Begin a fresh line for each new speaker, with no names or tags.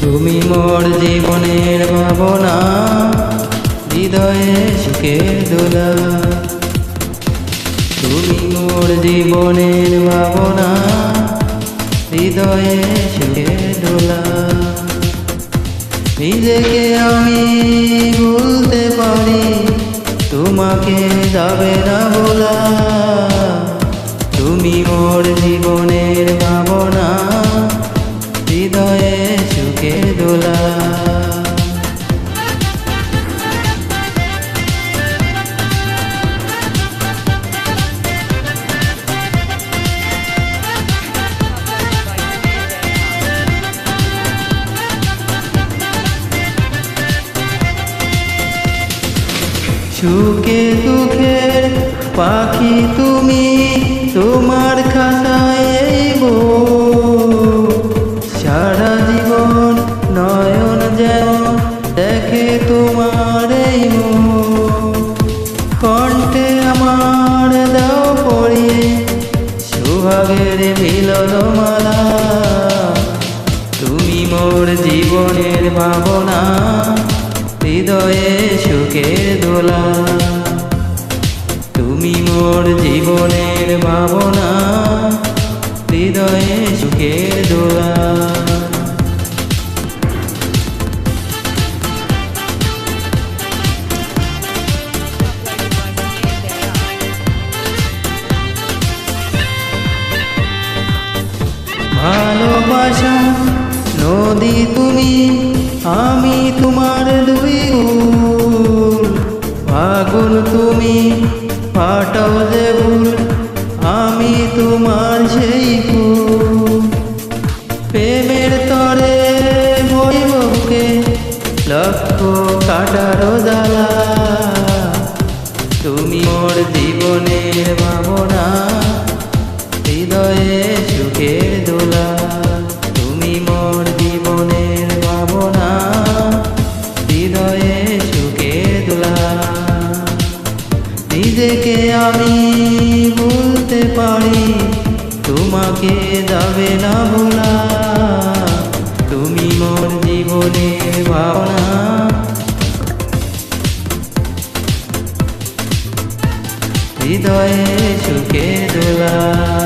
তুমি মোর জীবনের ভাবনা, হৃদয়ে সুখের দোলা তুমি মোর জীবনের ভাবনা, হৃদয়ে সুখের দোলা নিজেকে আমি ভুলতে পারি, তোমাকে যাবে না বলা। তুমি মোর জীবনের দোলা সুখে দুঃখের পাখি তুমি তোমার খাতায় সুহাগের মিলন মালা। তুমি মোর জীবনের ভাবনা, হৃদয়ে সুখের দোলা। তুমি মোর জীবনের ভাবনা, হৃদয়ে সুখের দোলা। ভালোবাসা নদী তুমি, আমি তোমার দুই আগুন তুমি, ফাটাও যে ভুল আমি তোমার সেই প্রেমের তরে বইবকে লক্ষ কাটার জ্বালা। তুমি মোর জীবনের ভাবনা, হৃদয়ে সুখের দোলা। আমি বলতে পারি তোমাকে যাবে না ভোলা। তুমি মোর জীবনের ভাবনা হৃদয়ে সুখে দোলা।